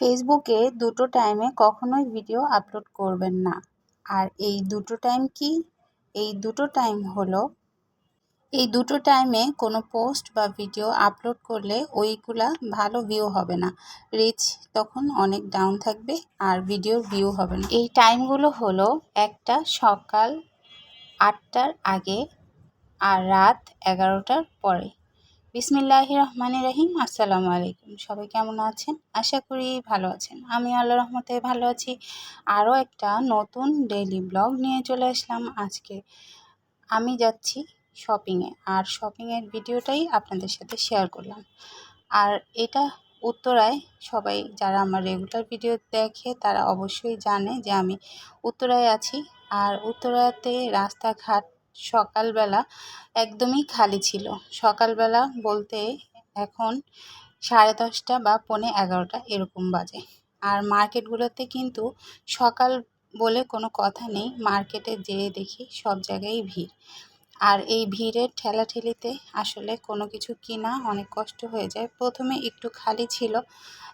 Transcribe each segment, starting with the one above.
ফেসবুকে দুটো টাইমে কখনোই ভিডিও আপলোড করবেন না। আর এই দুটো টাইম কি? এই দুটো টাইম হলো, এই দুটো টাইমে কোনো পোস্ট বা ভিডিও আপলোড করলে ওইগুলা ভালো ভিউ হবে না। রিচ তখন অনেক ডাউন থাকবে আর ভিডিওর ভিউ হবে না। এই টাইমগুলো হলো একটা সকাল আটটার আগে আর রাত এগারোটার পরে। বিসমিল্লাহ রহমান রহিম, আসসালামু আলাইকুম। সবাই কেমন আছেন? আশা করি ভালো আছেন। আমি আল্লাহ রহমতে ভালো আছি। আরও একটা নতুন ডেইলি ব্লগ নিয়ে চলে আসলাম আজকে। আমি যাচ্ছি শপিংয়ে আর শপিংয়ের ভিডিওটাই আপনাদের সাথে শেয়ার করলাম। আর এটা উত্তরায় সবাই যারা আমার রেগুলার ভিডিও দেখে তারা অবশ্যই জানে যে আমি উত্তরায় আছি। আর উত্তরাতে রাস্তাঘাট সকালবেলা একদমই খালি ছিল। সকালবেলা বলতে এখন সাড়ে দশটা বা পৌনে এগারোটা এরকম বাজে। আর মার্কেটগুলোতে কিন্তু সকাল বলে কোনো কথা নেই। মার্কেটে যেয়ে দেখি সব জায়গায় ভিড়। আর এই ভিড়ের ঠেলাঠেলিতে আসলে কোনো কিছু কিনা অনেক কষ্ট হয়ে যায়। প্রথমে একটু খালি ছিল।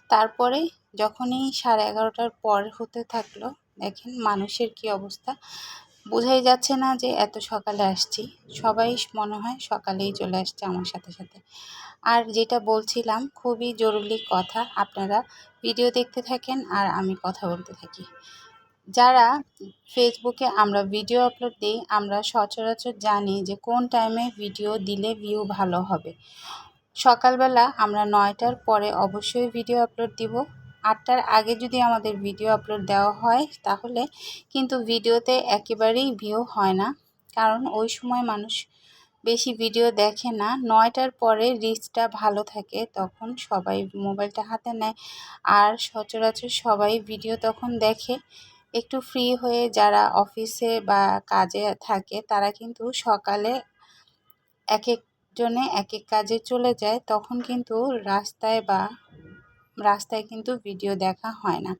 তারপরে যখনই সাড়ে এগারোটার পর হতে থাকল, দেখেন মানুষের কি অবস্থা। বোঝাই যাচ্ছে না যে এত সকালে আসছি। সবাই মনে হয় সকালেই চলে আসছে আমার সাথে সাথে। আর যেটা বলছিলাম, খুবই জরুরি কথা আপনারা ভিডিও দেখতে থাকেন আর আমি কথা বলতে থাকি। যারা ফেসবুকে আমরা ভিডিও আপলোড দিই, আমরা সচরাচর জানি যে কোন টাইমে ভিডিও দিলে ভিউ ভালো হবে। সকালবেলা আমরা নয়টার পরে অবশ্যই ভিডিও আপলোড দিব। আটটার আগে যদি আমাদের ভিডিও আপলোড দেওয়া হয়, তাহলে কিন্তু ভিডিওতে একেবারেই ভিউ হয় না। কারণ ওই সময় মানুষ বেশি ভিডিও দেখে না। নয়টার পরে রিচটা ভালো থাকে, তখন সবাই মোবাইলটা হাতে নেয়। আর সচরাচর সবাই ভিডিও তখন দেখে। একটু ফ্রি হয়ে যারা অফিসে বা কাজে থাকে, তারা কিন্তু সকালে এক একজনে এক এক কাজে চলে যায়। তখন কিন্তু রাস্তায় বা রাস্তায় কিন্তু ভিডিও দেখা হয় না।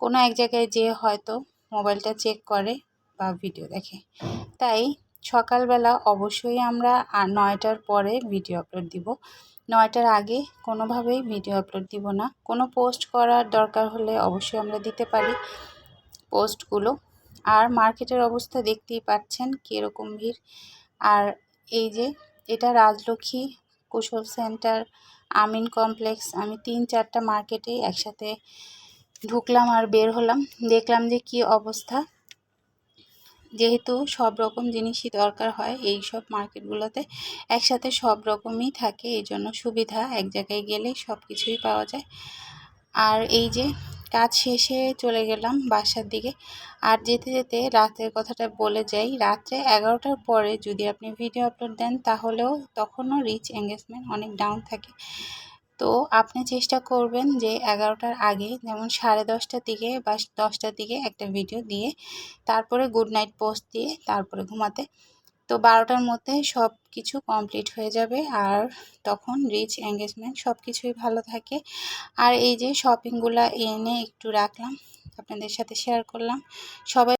কোনো এক জায়গায় যেয়ে হয়তো মোবাইলটা চেক করে বা ভিডিও দেখে। তাই সকালবেলা অবশ্যই আমরা নয়টার পরে ভিডিও আপলোড দিব। নয়টার আগে কোনোভাবেই ভিডিও আপলোড দিব না। কোনো পোস্ট করার দরকার হলে অবশ্যই আমরা দিতে পারি পোস্টগুলো আর মার্কেটের অবস্থা দেখতেই পাচ্ছেন কীরকম ভিড়। আর এই যে এটা রাজলক্ষ্মী কুশল সেন্টার, আমিন কমপ্লেক্স, আমি তিন চারটা মার্কেটে একসাথে ঢুকলাম আর বের হলাম। দেখলাম যে কি অবস্থা। যেহেতু সব রকম জিনিসই দরকার হয়, এই সব মার্কেটগুলোতে একসাথে সব রকমই থাকে, এই জন্য সুবিধা। এক জায়গায় গেলে সব কিছুই পাওয়া যায়। আর এই যে কাজ শেষে চলে গেলাম বাসার দিকে। আর যেতে যেতে রাতের কথাটা বলে যাই, রাত্রে এগারোটার পরে যদি আপনি ভিডিও আপলোড দেন, তাহলেও তখনও রিচ এঙ্গেজমেন্ট অনেক ডাউন থাকে। তো আপনি চেষ্টা করবেন যে এগারোটার আগে, যেমন সাড়ে দশটার দিকে বা দশটার দিকে একটা ভিডিও দিয়ে, তারপরে গুড নাইট পোস্ট দিয়ে, তারপরে ঘুমাতে। তো বারোটার মধ্যে সব কিছু কমপ্লিট হয়ে যাবে আর তখন রিচ এঙ্গেজমেন্ট সব কিছুই ভালো থাকে। আর এই যে শপিংগুলো এনে একটু রাখলাম, আপনাদের সাথে শেয়ার করলাম। সবাই